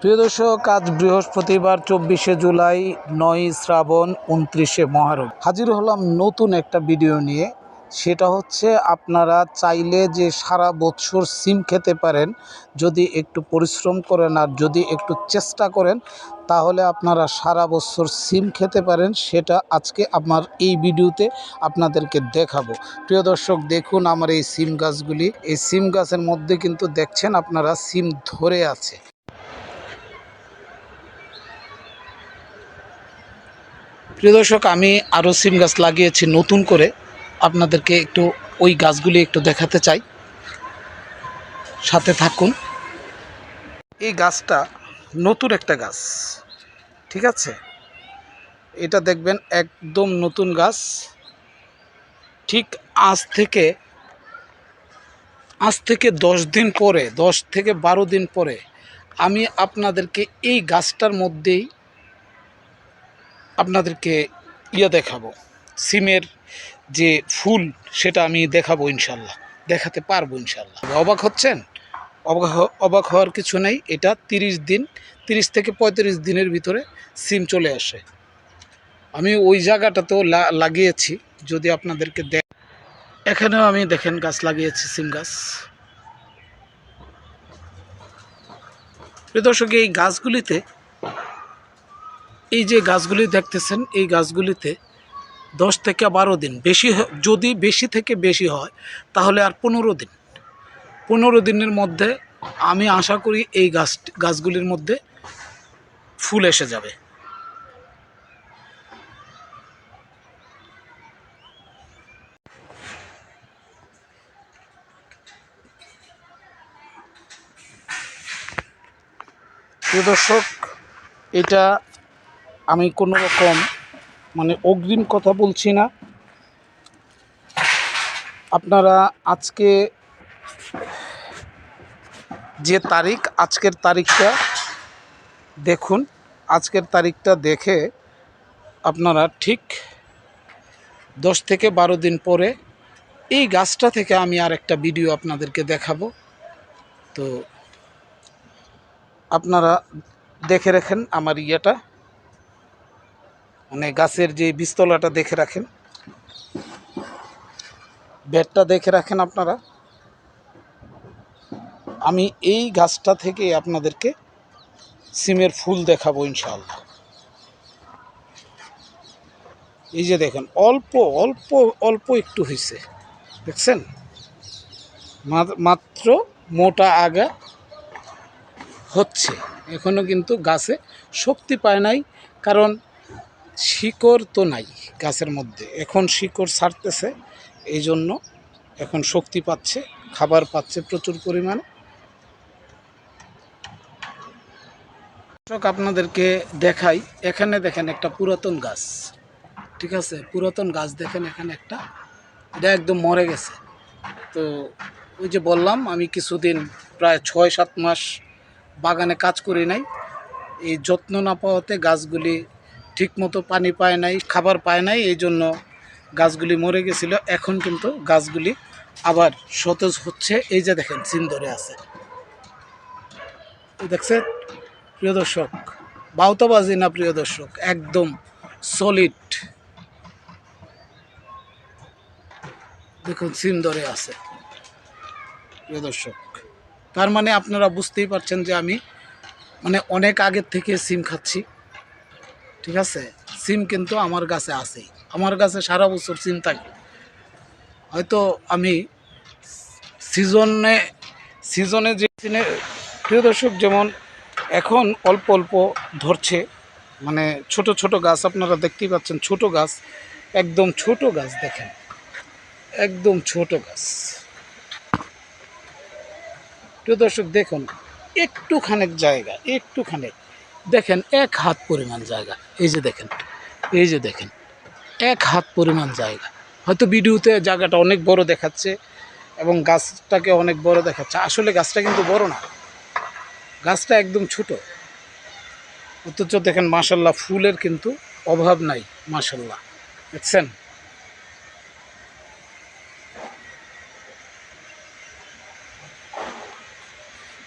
প্রিয় দর্শক, আজ বৃহস্পতিবার, চব্বিশে জুলাই, নয় শ্রাবণ, উনত্রিশে মহারম। হাজির হলাম নতুন একটা ভিডিও নিয়ে। সেটা হচ্ছে আপনারা চাইলে যে সারা বছর সিম খেতে পারেন, যদি একটু পরিশ্রম করেন আর যদি একটু চেষ্টা করেন, তাহলে আপনারা সারা বছর সিম খেতে পারেন, সেটা আজকে আমার এই ভিডিওতে আপনাদেরকে দেখাবো। প্রিয় দর্শক, দেখুন আমার এই সিম গাছগুলি। এই সিম গাছের মধ্যে কিন্তু দেখছেন আপনারা, সিম ধরে আছে। প্রিয় দর্শক, আমি আরও সিম গাছ লাগিয়েছি নতুন করে। আপনাদেরকে একটু ওই গাছগুলি একটু দেখাতে চাই। সাথে থাকুন। এই গাছটা নতুন একটা গাছ, ঠিক আছে? এটা দেখবেন একদম নতুন গাছ। ঠিক আজ থেকে আজ থেকে দশ দিন পরে, দশ থেকে বারো দিন পরে আমি আপনাদেরকে এই গাছটার মধ্যেই আপনাদেরকে ইয়ে দেখাবো। সিমের যে ফুল, সেটা আমি দেখাবো ইনশাল্লাহ দেখাতে পারব ইনশাল্লাহ অবাক হচ্ছেন? অবাক হওয়ার কিছু নেই। এটা তিরিশ দিন, তিরিশ থেকে পঁয়ত্রিশ দিনের ভিতরে সিম চলে আসে। আমি ওই জায়গাটাতেও লাগিয়েছি। যদি আপনাদেরকে দেখ এখানেও আমি দেখেন গাছ লাগিয়েছি, সিম গাছ। দর্শক, এই গাছগুলিতে এই যে গাছগুলি দেখতেছেন, এই গাছগুলিতে দশ থেকে বারো দিন বেশি যদি বেশি থেকে বেশি হয়, তাহলে আর পনেরো দিন। পনেরো দিনের মধ্যে আমি আশা করি এই গাছ, গাছগুলির মধ্যে ফুল এসে যাবে। দর্শক, এটা আমি কোনো রকম মানে অগ্রিম কথা বলছি না। আপনারা আজকে যে তারিখ, আজকের তারিখটা দেখুন। আজকের তারিখটা দেখে আপনারা ঠিক দশ থেকে বারো দিন পরে এই গাছটা থেকে আমি আর একটা ভিডিও আপনাদেরকে দেখাবো। তো আপনারা দেখে রাখেন আমার ইয়েটা। মানে গাছের যে বীজতলাটা দেখে রাখেন। বেডটা দেখে রাখেন আপনারা। আমি এই গাছটা থেকে আপনাদেরকে সিমের ফুল দেখাবো ইনশাআল্লাহ। এই যে দেখেন, অল্প অল্প অল্প একটু হয়েছে দেখছেন? মাত্র মোটা আগা হচ্ছে। এখনও কিন্তু গাছে শক্তি পায় নাই, কারণ শিকড় তো নাই গাছের মধ্যে। এখন শিকড় ছাড়তেছে এই জন্য এখন শক্তি পাচ্ছে, খাবার পাচ্ছে প্রচুর পরিমাণে। আপনাদেরকে দেখাই, এখানে দেখেন একটা পুরাতন গাছ। ঠিক আছে? পুরাতন গাছ দেখেন এখানে একটা, এটা একদম মরে গেছে। তো ওই যে বললাম, আমি কিছুদিন, প্রায় ছয় সাত মাস বাগানে কাজ করি নাই। এই যত্ন না পাওয়াতে গাছগুলি ঠিকমতো পানি পায় নাই, খাবার পায় নাই, এই জন্য গাছগুলি মরে গেছিল। এখন কিন্তু গাছগুলি আবার সতেজ হচ্ছে। এই যে দেখেন চিন ধরে আছে। এই দেখছেন, প্রিয় দর্শক, বাউতাবাজি না, প্রিয় দর্শক, একদম সলিড দেখুন, সিম ধরে আছে, প্রিয় দর্শক। তার মানে আপনারা বুঝতেই পারছেন যে আমি মানে অনেক আগের থেকে সিম খাচ্ছি। ঠিক আছে? সিম কিন্তু আমার কাছে আছেই আমার কাছে সারা বছর সিম থাকে। হয়তো আমি সিজনে সিজনে যে সিনে প্রিয় দর্শক, যেমন এখন অল্প অল্প ধরছে। মানে ছোট ছোট গাছ, আপনারা দেখতেই পাচ্ছেন ছোট গাছ। একদম ছোট গাছ দেখেন। একদম ছোট গাছ। প্রিয় দর্শক, দেখুন, একটুখানেক জায়গা, একটুখানেক। দেখেন, এক হাত পরিমাণ জায়গা। এই যে দেখেন, এই যে দেখেন, এক হাত পরিমাণ জায়গা। হয়তো ভিডিওতে জায়গাটা অনেক বড় দেখাচ্ছে এবং গাছটাকে অনেক বড় দেখাচ্ছে। আসলে গাছটা কিন্তু বড় না। গাছটা একদম ছোট। অথচ দেখেন মাসাল্লাহ ফুলের কিন্তু অভাব নাই মাসাল্লাহ দেখছেন?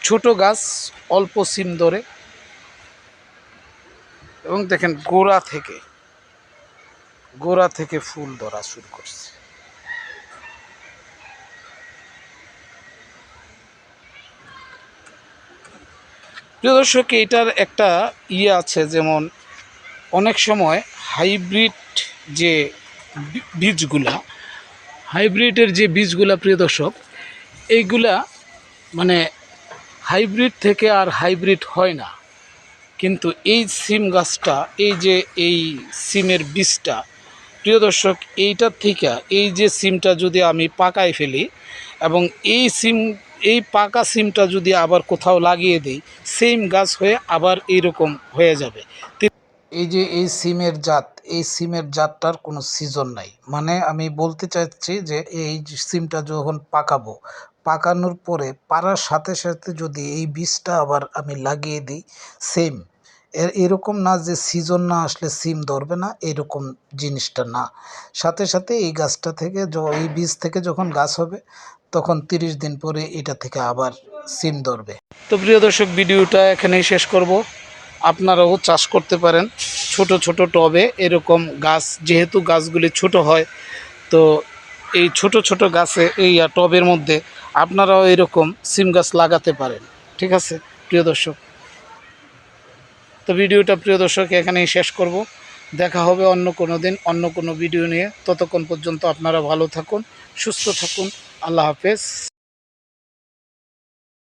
ছোট গাছ অল্প সিম ধরে এবং দেখেন গোড়া থেকে গোড়া থেকে ফুল ধরা শুরু করছে। দর্শক, এটার একটা ইয়ে আছে, যেমন অনেক সময় হাইব্রিড যে বীজগুলা, হাইব্রিডের যে বীজগুলা, প্রিয় দর্শক এইগুলা মানে হাইব্রিড থেকে আর হাইব্রিড হয় না। কিন্তু এই সিম গাছটা, এই যে এই সিমের বীজটা, প্রিয় দর্শক, এইটার থেকে এই যে সিমটা যদি আমি পাকায় ফেলি এবং এই সিম, এই পাকা সিমটা যদি আবার কোথাও লাগিয়ে দিই, সেম গাছ হয়ে আবার এইরকম হয়ে যাবে। এই যে এই সিমের জাত, এই সিমের জাতটার কোনো সিজন নাই। মানে আমি বলতে চাচ্ছি যে এই সিমটা যখন পাকাবো পাকানোর পরে পারার সাথে সাথে যদি এই বীজটা আবার আমি লাগিয়ে দিই সেম এর এরকম না যে সিজন না আসলে সিম ধরবে না, এরকম জিনিসটা না। সাথে সাথে এই গাছটা থেকে এই বীজ থেকে যখন গাছ হবে, তখন তিরিশ দিন পরে এটা থেকে আবার সিম ধরবে। তো প্রিয় দর্শক, ভিডিওটা এখানেই শেষ করব। আপনারাও চাষ করতে পারেন। ছোট ছোট টবে এরকম গাছ, যেহেতু গাছগুলি ছোট হয়, তো এই ছোট ছোট গাছে এই টবের মধ্যে আপনারাও এরকম সিম গাছ লাগাতে পারেন। ঠিক আছে? প্রিয় দর্শক, তো ভিডিওটা প্রিয় দর্শক, এখানেই শেষ করব। দেখা হবে অন্য কোনো দিন, অন্য কোনো ভিডিও নিয়ে। ততক্ষণ পর্যন্ত আপনারা ভালো থাকুন, সুস্থ থাকুন। আল্লাহ হাফেজ।